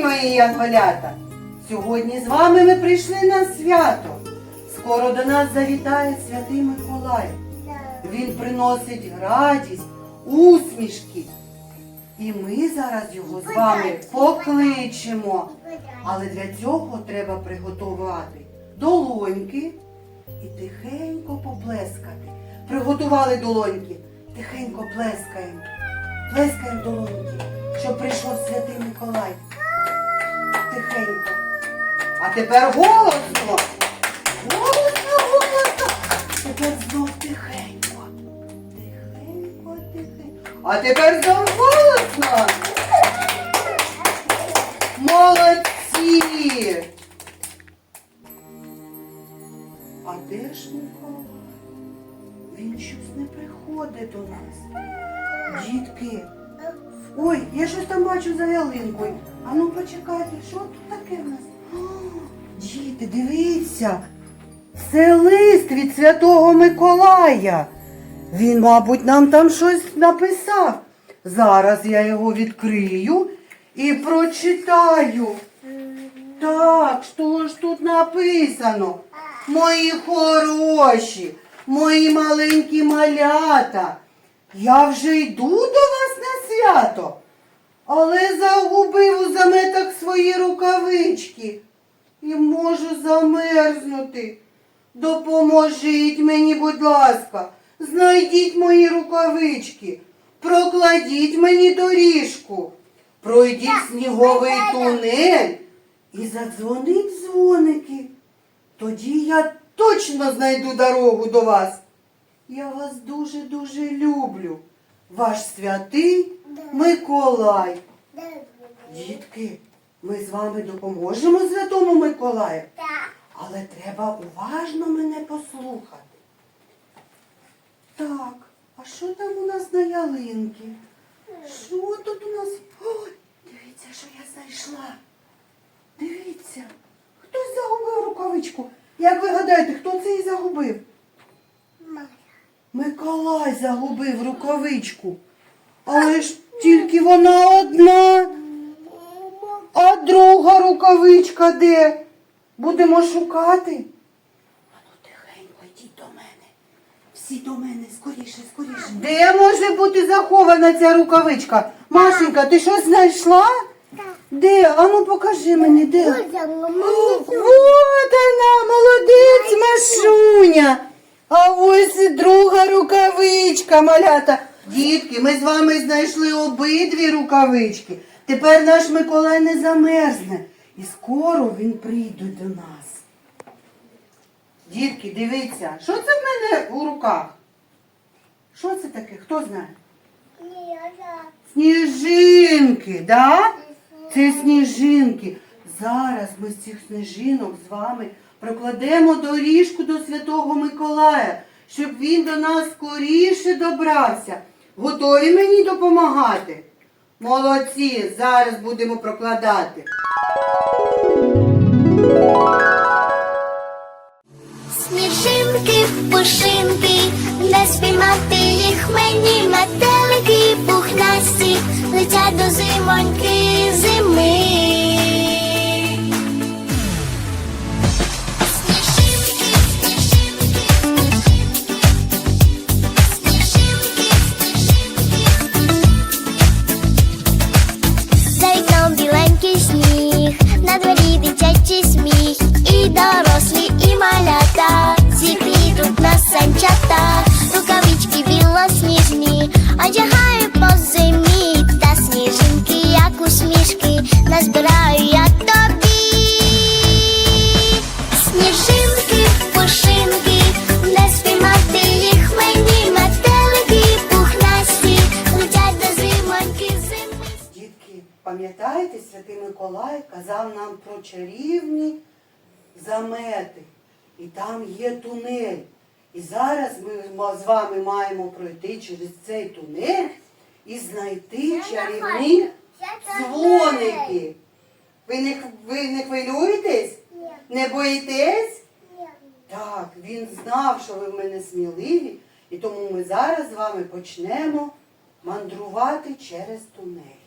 день, мої янголята! Сьогодні з вами ми прийшли на свято. Скоро до нас завітає святий Миколай. Він приносить радість, усмішки. І ми зараз його з вами покличемо. Але для цього треба приготувати долоньки і тихенько поплескати. Приготували долоньки, тихенько плескаємо. Плескаємо долоньки, щоб прийшов святий Миколай. Тихенько. А тепер голосно. Голосно, голосно. Тепер знов тихенько. Тихенько, тихенько. А тепер знов голосно. Молодці. А де ж Миколай? Він щось не приходить до нас. Дітки. Ой, я щось там бачу за ялинкою. А ну почекайте, що тут таке в нас? Діти, дивіться. Це лист від Святого Миколая. Він, мабуть, нам там щось написав. Зараз я його відкрию і прочитаю. Так, що ж тут написано? Мої хороші, мої маленькі малята. Я вже йду до вас на свято, але загубив у заметах свої рукавички і можу замерзнути. Допоможіть мені, будь ласка, знайдіть мої рукавички, прокладіть мені доріжку, пройдіть сніговий тунель і задзвонить дзвоники. Тоді я точно знайду дорогу до вас. Я вас дуже-дуже люблю. Ваш святий Миколай. Дітки, ми з вами допоможемо Святому Миколаю, але треба уважно мене послухати. Так, а що там у нас на ялинки? Що тут у нас? Ой, дивіться, що я знайшла. Дивіться, хтось загубив рукавичку. Як ви гадаєте, хто це її загубив? Миколай загубив рукавичку. Але ж тільки вона одна. А друга рукавичка де? Будемо шукати. Ану, тихенько, йдіть до мене. Всі до мене, скоріше, скоріше. Де може бути захована ця рукавичка? Машенька, ти щось знайшла? Де? Ану покажи мені, де? Вот вона, молодець Машуня. А ось і друга рукавичка, малята. Дітки, ми з вами знайшли обидві рукавички. Тепер наш Миколай не замерзне. І скоро він прийде до нас. Дітки, дивіться, що це в мене у руках? Що це таке? Хто знає? Сніжинки, да? Це сніжинки. Зараз ми з цих сніжинок з вами прокладемо доріжку до Святого Миколая, щоб він до нас скоріше добрався. Готові мені допомагати? Молодці, зараз будемо прокладати. Сніжинки, пушинки, не спіймати їх мені метелики пухнасті летять до зимоньки зими. Пам'ятаєте, святий Миколай казав нам про чарівні замети. І там є тунель. І зараз ми з вами маємо пройти через цей тунель і знайти чарівні дзвоники. Ви не, ви не хвилюєтесь? Не боїтесь? Так, він знав, що ви в мене сміливі, і тому ми зараз з вами почнемо мандрувати через тунель.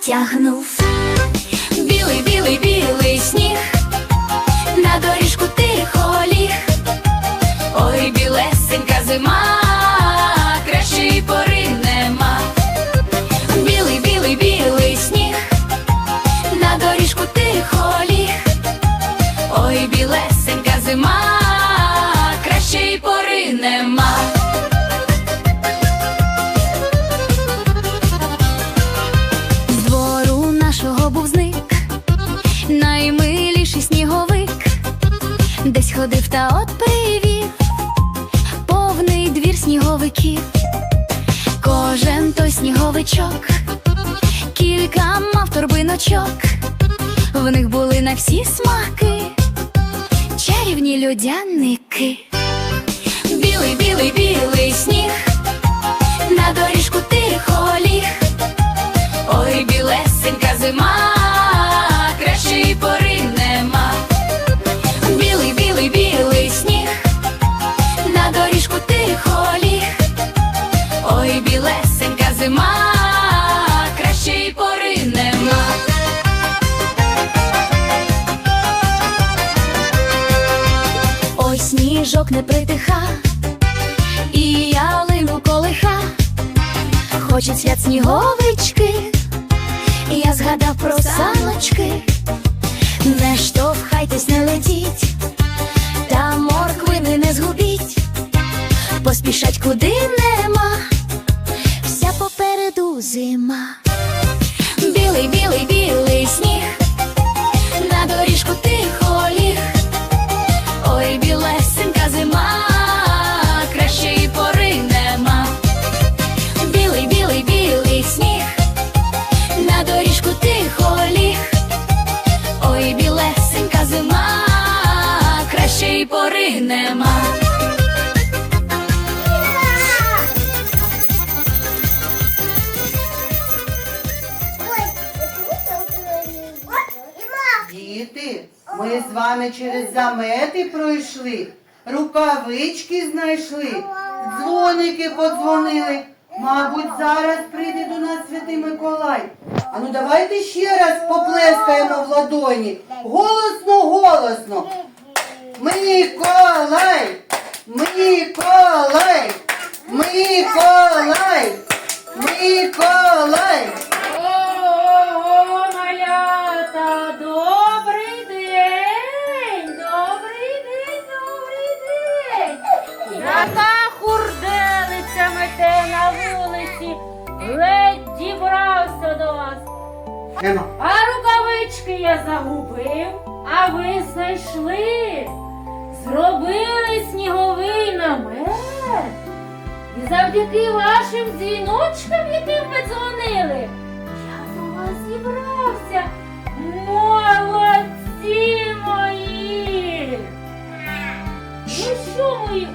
Натягнув. Білий, білий, білий сніг, на доріжку тихо десь ходив та от привів, повний двір сніговиків, кожен той сніговичок, кілька мав торбиночок, в них були на всі смаки, чарівні людяники. Білий, білий, білий сніг, на доріжку тихо ліг. Ой, білесенька зима, кращої пори нема. Зима, кращої пори нема. Ой, сніжок не притиха, і ялину колиха, хочуть свят сніговички, і я згадав про саночки, не штовхайтесь, не летіть, та морквини не згубіть, поспішать куди нема, Білий, білий, білий з вами через замети пройшли, рукавички знайшли, дзвоники подзвонили. Мабуть, зараз прийде до нас святий Миколай. А ну давайте ще раз поплескаємо в ладоні. Голосно, голосно. Миколай! Миколай! Миколай! Миколай! Яка хурделиця мете на вулиці, ледь дібрався до вас. А рукавички я загубив, а ви знайшли. Зробили сніговий намет. І завдяки вашим дзвіночкам, яким ви дзвонили, я до вас зібрався. Молодці мої! Ну що, мої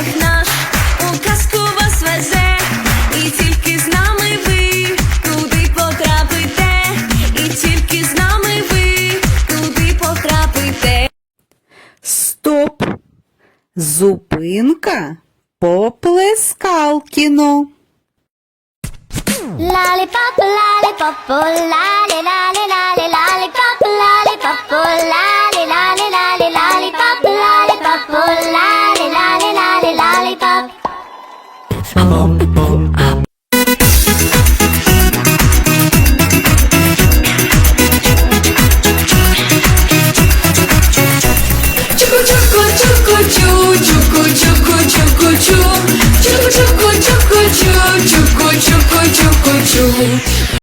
у казку вас везе, і тільки з нами ви туди потрапите, і тільки з нами ви туди потрапите. Стоп! Зупинка поплескалкіно. Лалі-пап, лалі-пап, лалі-лалі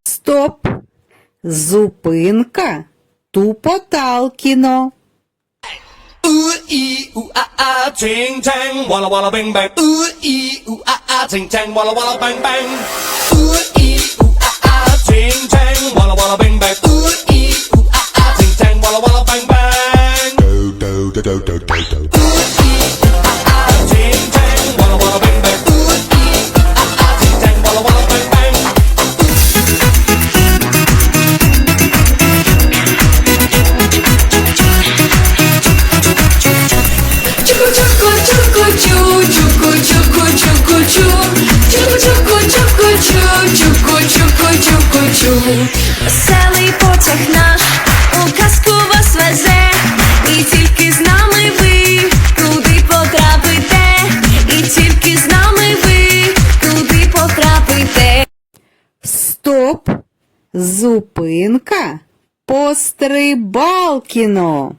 Стоп! Зупинка Тупоталкіно. อูอีอูอาอาจิงแจงวาลาวาลาแบงแบงอูอีอูอาอาจิงแจงวาลาวาลาแบงแบงอูอีอูอาอาจิงแจงวาลาวาลาแบง Зупинка пострибалкіно.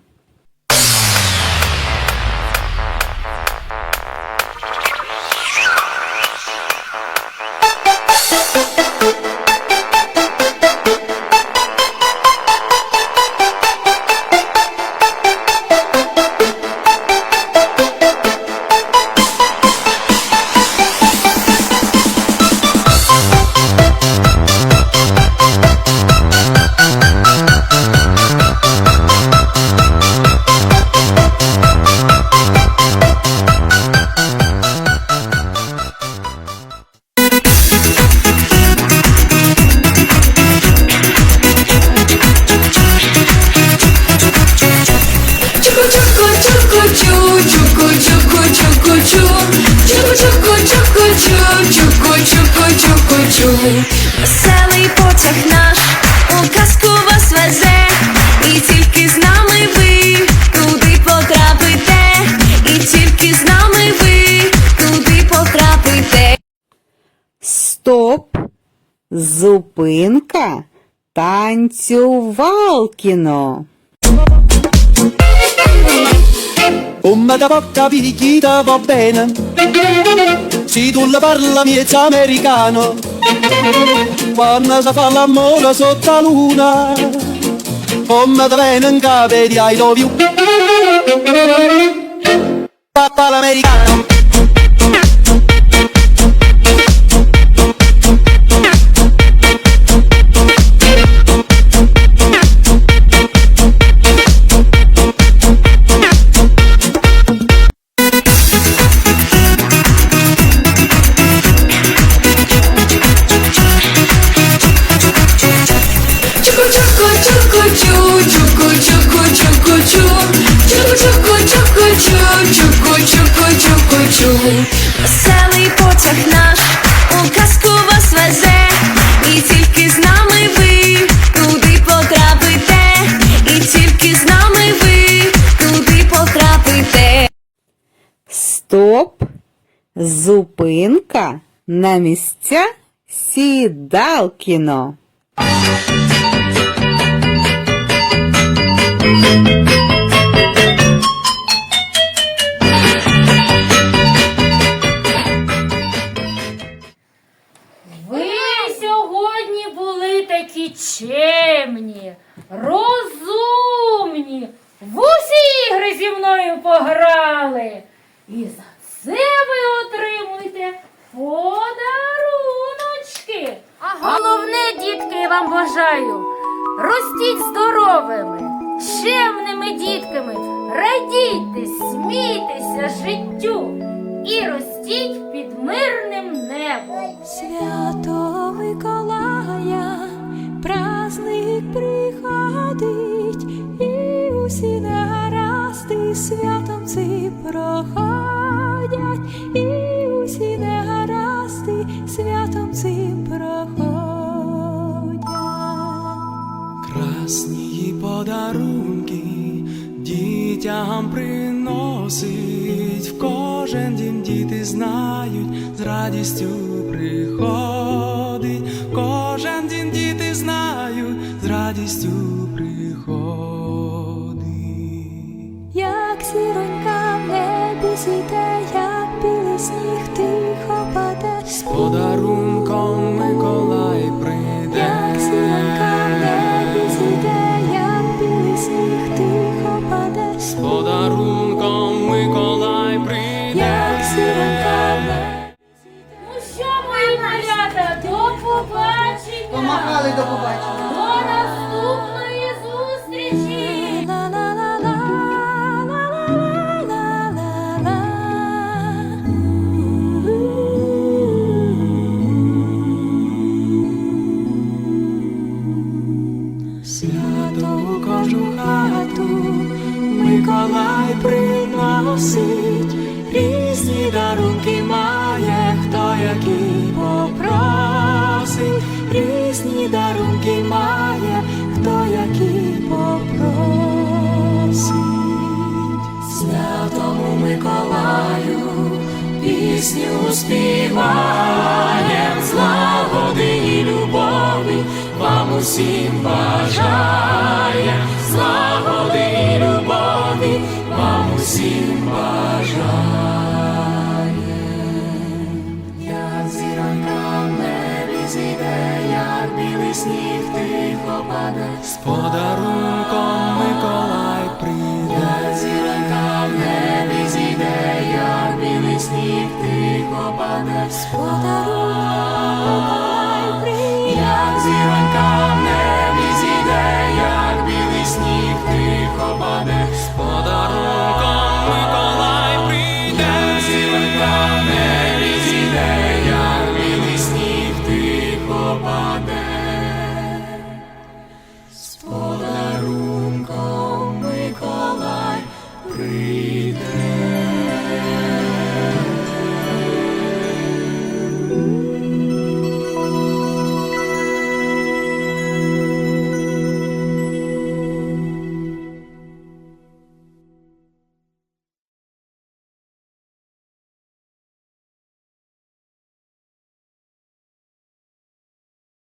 Казку вас везе, і тільки з нами ви туди потрапите, і тільки з нами ви туди потрапите. Стоп. Зупинка танцювалкіно. Come da picchita va bene Se tu la parla miezza americano. Quando si fa l'amore sotto la luna Come da bene in capo di I love you Papà l'americano Веселий потяг наш у казку вас везе, і тільки з нами ви туди потрапите, і тільки з нами ви туди потрапите. Стоп. Зупинка на місця сідалкіно. Такі чемні, розумні, в усі ігри зі мною пограли. І за це ви отримуєте подаруночки. А головне, дітки, я вам бажаю, ростіть здоровими, чемними дітками, радійте, смійтеся життю і ростіть під мирним небом. Свято Миколая, гаразди святом ці проходять, і усі негаразди святом цим проходять. Красні подарунки дітям приносить, в кожен дім діти знають, з радістю приходять. Паде, приносить, різні дарунки має, хто який попросить, різні дарунки має, хто який попросить. Святому Миколаю пісню співаєм, злагоди і любові вам усім бажає, злагоди усім бажає. Як зіронька в небі зійде, як білий сніг тихо паде, з подарунком Миколай прийде. Як зіронька в небі зійде, як білий сніг тихо паде, з подарунком